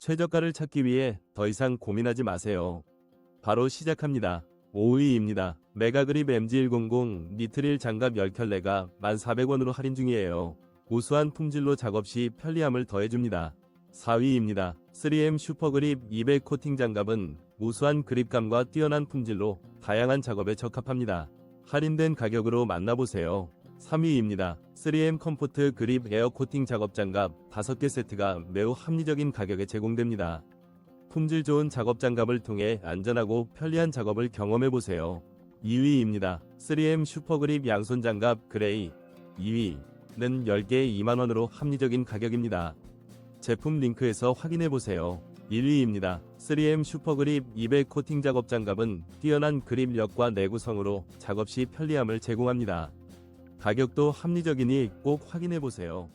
최저가를 찾기 위해 더 이상 고민하지 마세요. 바로 시작합니다. 5위입니다. 메가그립 MG100 니트릴 장갑 10켤레가 1,400원으로 할인 중이에요. 우수한 품질로 작업 시 편리함을 더해줍니다. 4위입니다. 3M 슈퍼그립 200 코팅 장갑은 우수한 그립감과 뛰어난 품질로 다양한 작업에 적합합니다. 할인된 가격으로 만나보세요. 3위입니다. 3M 컴포트 그립 에어 코팅 작업 장갑 5개 세트가 매우 합리적인 가격에 제공됩니다. 품질 좋은 작업 장갑을 통해 안전하고 편리한 작업을 경험해 보세요. 2위입니다. 3M 슈퍼그립 양손 장갑 그레이 2위는 10개에 2만원으로 합리적인 가격입니다. 제품 링크에서 확인해 보세요. 1위입니다. 3M 슈퍼그립 200 코팅 작업 장갑은 뛰어난 그립력과 내구성으로 작업 시 편리함을 제공합니다. 가격도 합리적이니 꼭 확인해 보세요.